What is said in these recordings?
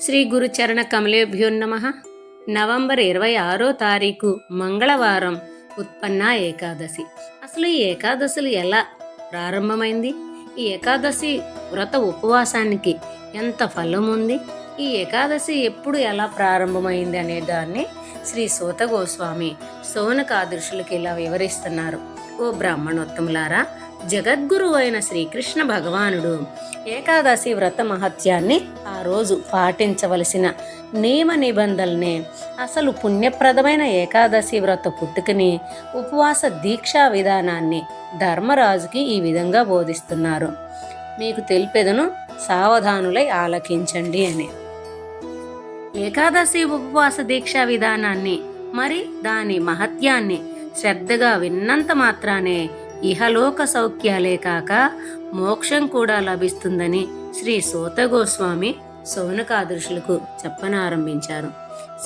శ్రీ గురుచరణ కమలేభ్యో నమ. నవంబర్ ఇరవై ఆరో తారీఖు మంగళవారం ఉత్పన్న ఏకాదశి. అసలు ఈ ఏకాదశులు ఎలా ప్రారంభమైంది? ఈ ఏకాదశి వ్రత ఉపవాసానికి ఎంత ఫలం ఉంది? ఈ ఏకాదశి ఎప్పుడు ఎలా ప్రారంభమైంది అనే దాన్ని శ్రీ సూత గోస్వామి సోనకాదృశులకి ఇలా వివరిస్తున్నారు. ఓ బ్రాహ్మణోత్తములారా జగద్గురు అయిన శ్రీకృష్ణ భగవానుడు ఏకాదశి వ్రత మహత్యాన్ని ఆ రోజు పాటించవలసిన నియమ నిబంధనల్నే అసలు పుణ్యప్రదమైన ఏకాదశి వ్రత పుట్టుకని ఉపవాస దీక్షా విధానాన్ని ధర్మరాజుకి ఈ విధంగా బోధిస్తున్నారు. మీకు తెలిపెదను సావధానులై ఆలకించండి అని. ఏకాదశి ఉపవాస దీక్షా విధానాన్ని మరి దాని మహత్యాన్ని శ్రద్ధగా విన్నంత మాత్రానే ఇహలోక సౌఖ్యాలే కాక మోక్షం కూడా లభిస్తుందని శ్రీ సోతగోస్వామి సౌనకాదృశులకు చెప్పనారంభించారు.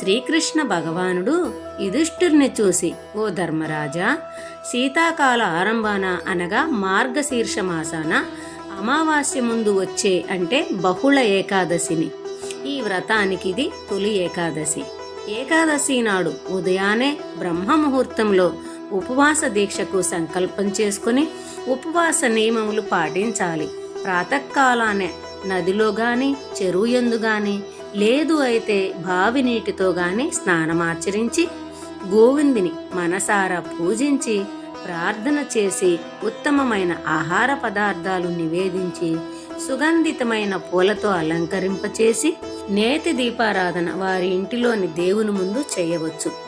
శ్రీకృష్ణ భగవానుడు యుధిష్ఠుర్ని చూసి ఓ ధర్మరాజా శీతాకాల ఆరంభాన అనగా మార్గశీర్ష మాసాన అమావాస్య ముందు వచ్చే అంటే బహుళ ఏకాదశిని. ఈ వ్రతానికి ఇది తొలి ఏకాదశి. ఏకాదశి నాడు ఉదయాన్నే బ్రహ్మ ముహూర్తంలో ఉపవాస దీక్షకు సంకల్పం చేసుకుని ఉపవాస నియమములు పాటించాలి. ప్రాతకాలానే నదిలో గాని చెరువు ఎందు గాని లేదు అయితే బావి నీటితో గాని స్నానమాచరించి గోవిందిని మనసారా పూజించి ప్రార్థన చేసి ఉత్తమమైన ఆహార పదార్థాలు నివేదించి సుగంధితమైన పూలతో అలంకరింపచేసి నేతి దీపారాధన వారి ఇంటిలోని దేవుని ముందు చేయవచ్చు.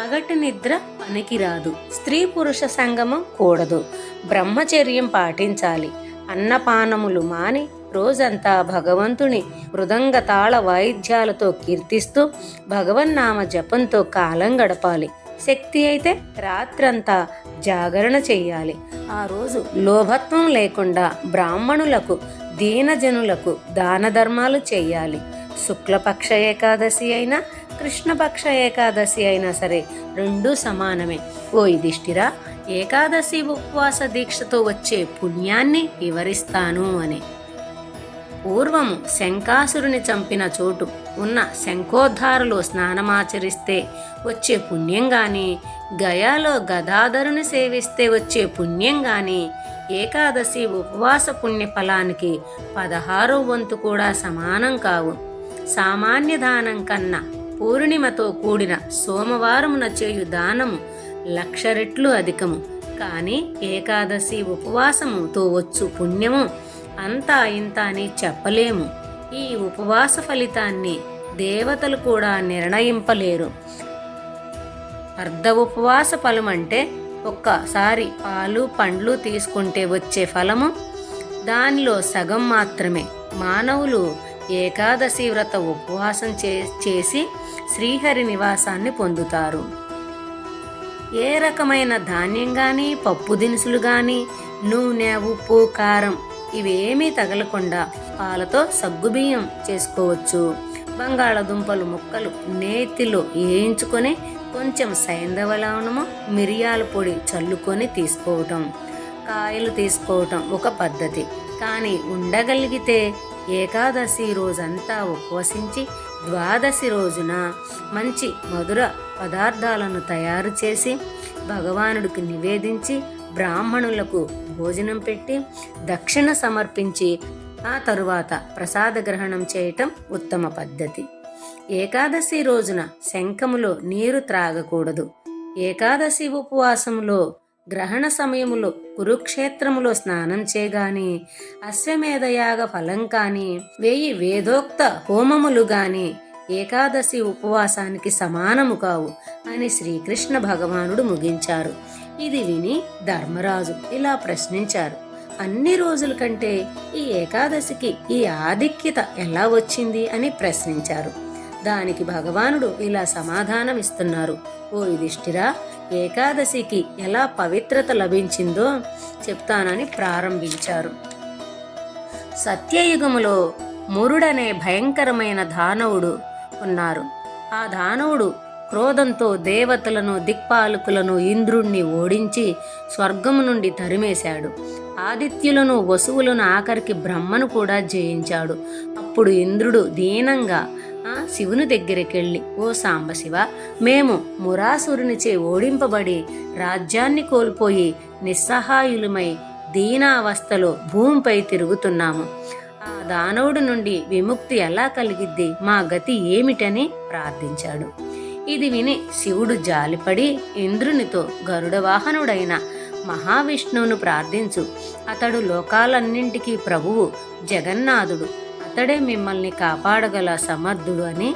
పగటి నిద్ర పనికిరాదు. స్త్రీ పురుష సంగమం కూడదు. బ్రహ్మచర్యం పాటించాలి. అన్నపానములు మాని రోజంతా భగవంతుని మృదంగ తాళ వాయిద్యాలతో కీర్తిస్తూ భగవన్నామ జపంతో కాలం గడపాలి. శక్తి అయితే రాత్రంతా జాగరణ చెయ్యాలి ఆ రోజు లోభత్వం లేకుండా బ్రాహ్మణులకు దీనజనులకు దాన ధర్మాలు చెయ్యాలి శుక్లపక్ష ఏకాదశి అయినా కృష్ణపక్ష ఏకాదశి అయినా సరే రెండూ సమానమే. ఓ యుధిష్ఠిరా ఏకాదశి ఉపవాస దీక్షతో వచ్చే పుణ్యాన్ని వివరిస్తాను అని. పూర్వము శంకాసురుని చంపిన చోటు ఉన్న శంఖోద్ధారులు స్నానమాచరిస్తే వచ్చే పుణ్యం గాని గయాలో గదాధరుని సేవిస్తే వచ్చే పుణ్యం గాని ఏకాదశి ఉపవాస పుణ్య ఫలానికి పదహారో వంతు కూడా సమానం కావు. సామాన్య దానం కన్నా పూర్ణిమతో కూడిన సోమవారమున చేయు దానము లక్ష రెట్లు అధికము. కానీ ఏకాదశి ఉపవాసముతో వచ్చు పుణ్యము అంతా ఇంత అని చెప్పలేము. ఈ ఉపవాస ఫలితాన్ని దేవతలు కూడా నిర్ణయింపలేరు. అర్ధ ఉపవాస ఫలం అంటే ఒక్కసారి పాలు పండ్లు తీసుకుంటే వచ్చే ఫలము. దానిలో సగం మాత్రమే. మానవులు ఏకాదశి వ్రత ఉపవాసం చే చేసి శ్రీహరి నివాసాన్ని పొందుతారు. ఏ రకమైన ధాన్యం కానీ పప్పు దినుసులు కానీ నూనె ఉప్పు కారం ఇవేమీ తగలకుండా పాలతో సగ్గుబియ్యం చేసుకోవచ్చు. బంగాళదుంపలు ముక్కలు నేతిలో వేయించుకొని కొంచెం సైంధవ లవణము మిరియాల పొడి చల్లుకొని తీసుకోవటం కాయలు తీసుకోవటం ఒక పద్ధతి. కానీ ఉండగలిగితే ఏకాదశి రోజంతా ఉపవసించి ద్వాదశి రోజున మంచి మధుర పదార్థాలను తయారు చేసి భగవానుడికి నివేదించి బ్రాహ్మణులకు భోజనం పెట్టి దక్షిణ సమర్పించి ఆ తరువాత ప్రసాద గ్రహణం చేయటం ఉత్తమ పద్ధతి. ఏకాదశి రోజున శంఖములో నీరు త్రాగకూడదు. ఏకాదశి ఉపవాసంలో గ్రహణ సమయములో కురుక్షేత్రములో స్నానం చేయగాని అశ్వమేధయాగ ఫలం కాని వేయి వేదోక్త హోమములు గాని ఏకాదశి ఉపవాసానికి సమానము కావు అని శ్రీకృష్ణ భగవానుడు ముగించారు. ఇది విని ధర్మరాజు ఇలా ప్రశ్నించారు. అన్ని రోజుల కంటే ఈ ఏకాదశికి ఈ ఆధిక్యత ఎలా వచ్చింది అని ప్రశ్నించారు. దానికి భగవానుడు ఇలా సమాధానం ఇస్తున్నారు ఓ యుధిష్ఠిరా ఏకాదశికి ఎలా పవిత్రత లభించిందో చెప్తానని ప్రారంభించారు. సత్యయుగములో మురుడనే భయంకరమైన దానవుడు ఉన్నారు. ఆ దానవుడు క్రోధంతో దేవతలను దిక్పాలకులను ఇంద్రుణ్ణి ఓడించి స్వర్గము నుండి తరిమేశాడు. ఆదిత్యులను వసువులను ఆఖరికి బ్రహ్మను కూడా జయించాడు. అప్పుడు ఇంద్రుడు దీనంగా శివుని దగ్గరికెళ్ళి ఓ సాంబశివ మేము మురాసురునిచే ఓడింపబడి రాజ్యాన్ని కోల్పోయి నిస్సహాయులమై దీనావస్థలో భూమిపై తిరుగుతున్నాము. ఆ దానవుడి నుండి విముక్తి ఎలా కలిగిద్ది? మా గతి ఏమిటని ప్రార్థించాడు. ఇది విని శివుడు జాలిపడి ఇంద్రునితో గరుడవాహనుడైన మహావిష్ణువును ప్రార్థించు. అతడు లోకాలన్నింటికీ ప్రభువు జగన్నాథుడు. అతడే మిమ్మల్ని కాపాడగల సమర్థుడు అని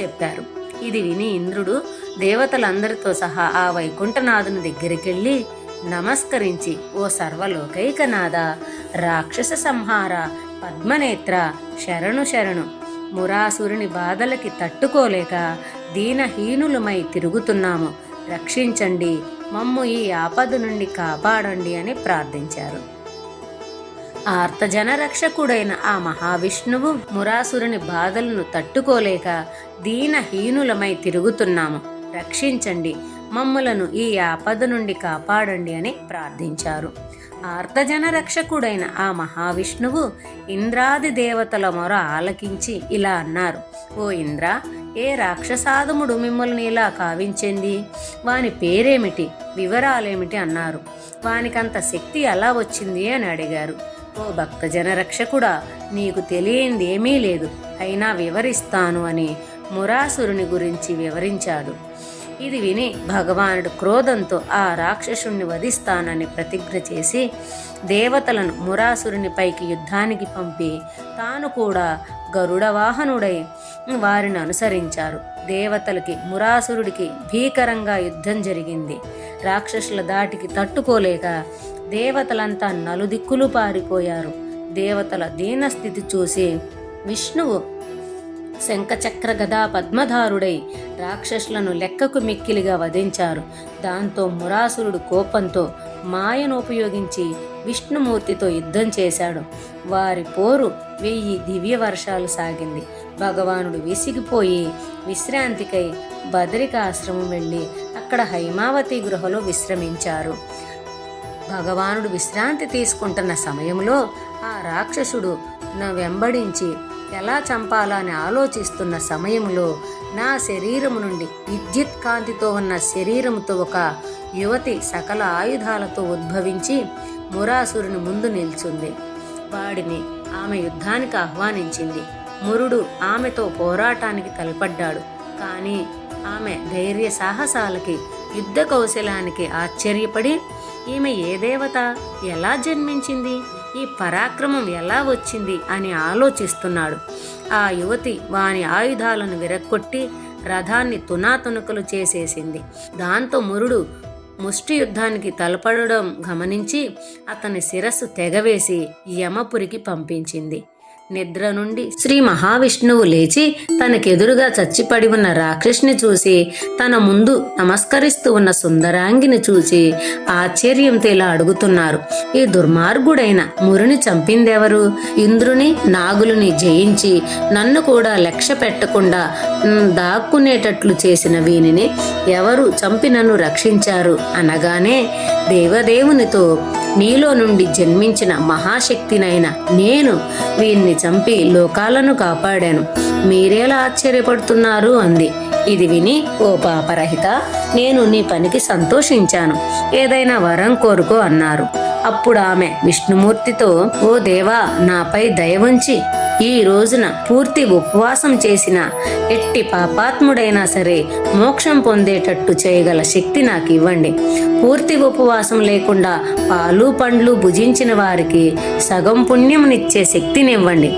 చెప్పారు. ఇది విని ఇంద్రుడు దేవతలందరితో సహా ఆ వైకుంఠనాథుని దగ్గరికెళ్ళి నమస్కరించి ఓ సర్వలోకైకనాథ రాక్షస సంహార పద్మనేత్ర శరణు శరణు మురాసురుని బాధలకి తట్టుకోలేక దీనహీనులమై తిరుగుతున్నాము. రక్షించండి మమ్ము ఈ ఆపద నుండి కాపాడండి అని ప్రార్థించారు. ఆర్తజన రక్షకుడైన ఆ మహావిష్ణువు మురాసురుని బాధలను తట్టుకోలేక దీనహీనులమై తిరుగుతున్నాము. రక్షించండి. మమ్ములను ఈ ఆపద నుండి కాపాడండి అని ప్రార్థించారు. ఆర్తజన రక్షకుడైన ఆ మహావిష్ణువు ఇంద్రాది దేవతల మొర ఆలకించి ఇలా అన్నారు ఓ ఇంద్ర ఏ రాక్షసాదముడు మిమ్మల్ని ఇలా కావించింది? వాని పేరేమిటి? వివరాలేమిటి? అన్నారు. వానికంత శక్తి ఎలా వచ్చింది? అని అడిగారు. ఓ భక్తజన రక్షకుడా నీకు తెలియంది ఏమీ లేదు. అయినా వివరిస్తాను అని మురాసురుని గురించి వివరించాడు. ఇది విని భగవానుడు క్రోధంతో ఆ రాక్షసుణ్ణి వధిస్తానని ప్రతిజ్ఞ చేసి దేవతలను మురాసురుని పైకి యుద్ధానికి పంపి తాను కూడా గరుడ వాహనుడై వారిని అనుసరించారు. దేవతలకి మురాసురుడికి భీకరంగా యుద్ధం జరిగింది. రాక్షసుల దాటికి తట్టుకోలేక దేవతలంతా నలుదిక్కులు పారిపోయారు. దేవతల దీనస్థితి చూసి విష్ణువు శంఖచక్ర గదా పద్మధారుడై రాక్షసులను లెక్కకు మిక్కిలిగా వధించారు. దాంతో మురాసురుడు కోపంతో మాయను ఉపయోగించి విష్ణుమూర్తితో యుద్ధం చేశాడు. వారి పోరు వెయ్యి దివ్య వర్షాలు సాగింది. భగవానుడు విసిగిపోయి విశ్రాంతికై బదరికాశ్రమం వెళ్ళి అక్కడ హైమావతి గృహలో విశ్రమించారు. భగవానుడు విశ్రాంతి తీసుకుంటున్న సమయంలో ఆ రాక్షసుడు నా వెంబడించి ఎలా చంపాలని ఆలోచిస్తున్న సమయంలో నా శరీరము నుండి విద్యుత్ కాంతితో ఉన్న శరీరముతో ఒక యువతి సకల ఆయుధాలతో ఉద్భవించి మురాసురుని ముందు నిల్చుంది. వాడిని ఆమె యుద్ధానికి ఆహ్వానించింది. మురుడు ఆమెతో పోరాటానికి తలపడ్డాడు. కానీ ఆమె ధైర్య సాహసాలకి యుద్ధ కౌశలానికి ఆశ్చర్యపడి ఈమె ఏ దేవత? ఎలా జన్మించింది? ఈ పరాక్రమం ఎలా వచ్చింది? అని ఆలోచిస్తున్నాడు. ఆ యువతి వాని ఆయుధాలను విరక్కొట్టి రథాన్ని తునాతునకలు చేసేసింది. దాంతో మురుడు ముష్టి యుద్ధానికి తలపడడం గమనించి అతని శిరస్సు తెగవేసి యమపురికి పంపించింది. నిద్ర నుండి శ్రీ మహావిష్ణువు లేచి తనకెదురుగా చచ్చిపడి ఉన్న రాక్షసుని చూసి తన ముందు నమస్కరిస్తూ ఉన్న సుందరాంగిని చూసి ఆశ్చర్యంతో ఇలా అడుగుతున్నారు. ఈ దుర్మార్గుడైన మురుని చంపిందెవరు? ఇంద్రుని నాగులని జయించి నన్ను కూడా లక్ష్య పెట్టకుండా దాక్కునేటట్లు చేసిన వీనిని ఎవరు చంపి నన్ను రక్షించారు? అనగానే దేవదేవునితో నీలో నుండి జన్మించిన మహాశక్తినైన నేను వీన్ని చంపి లోకాలను కాపాడాను. మీరేలా ఆశ్చర్యపడుతున్నారు? అంది. ఇది విని ఓ పాపరహిత నేను నీ పనికి సంతోషించాను. ఏదైనా వరం కోరుకో అన్నారు. అప్పుడు ఆమె విష్ణుమూర్తితో ఓ దేవా నాపై దయ ఉంచి ఈ రోజున పూర్తి ఉపవాసం చేసిన ఎట్టి పాపాత్ముడైనా సరే మోక్షం పొందేటట్టు చేయగల శక్తి నాకు ఇవ్వండి పూర్తి ఉపవాసం లేకుండా పాలు పండ్లు భుజించిన వారికి సగం పుణ్యమునిచ్చే శక్తినివ్వండి.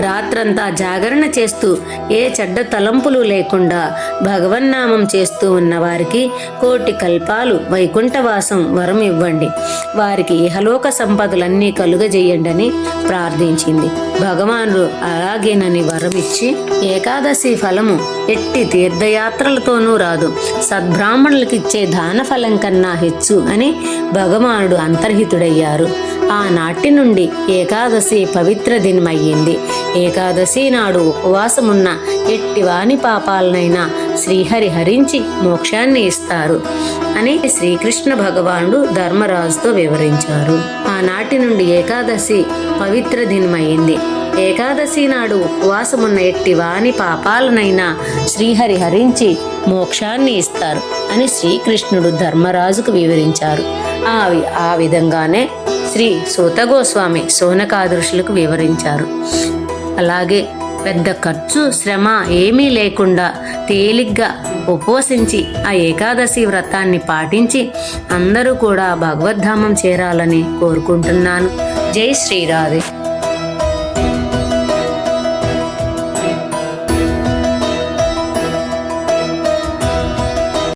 రాత్రంతా జాగరణ చేస్తూ ఏ చెడ్డ తలంపులు లేకుండా భగవన్నామం చేస్తూ ఉన్న వారికి కోటి కల్పాలు వైకుంఠవాసం వరం ఇవ్వండి. వారికి ఇహలోక సంపదలన్నీ కలుగజేయండి అని ప్రార్థించింది. భగవానుడు అలాగేనని వరమిచ్చి ఏకాదశి ఫలము ఎట్టి తీర్థయాత్రలతోనూ రాదు. సద్బ్రాహ్మణులకిచ్చే దాన ఫలం కన్నా హెచ్చు అని భగవానుడు అంతర్హితుడయ్యారు. ఆనాటి నుండి ఏకాదశి పవిత్ర దినమయ్యింది. ఏకాదశి నాడు ఉపవాసమున్న ఎట్టివాని పాపాలనైనా శ్రీహరి హరించి మోక్షాన్ని ఇస్తారు అని శ్రీకృష్ణ భగవానుడు ధర్మరాజుతో వివరించారు. ఆనాటి నుండి ఏకాదశి పవిత్ర దినమైంది. ఏకాదశి నాడు ఉపవాసమున్న ఎట్టి వాని పాపాలనైనా శ్రీహరి హరించి మోక్షాన్ని ఇస్తారు అని శ్రీకృష్ణుడు ధర్మరాజుకు వివరించారు. ఆ ఆ విధంగానే శ్రీ సూతగోస్వామి సోనకాదృశులకు వివరించారు. అలాగే పెద్ద ఖర్చు శ్రమ ఏమీ లేకుండా తేలిగ్గా ఉపవసించి ఆ ఏకాదశి వ్రతాన్ని పాటించి అందరూ కూడా భగవద్ధామం చేరాలని కోరుకుంటున్నాను. జై శ్రీరాధే.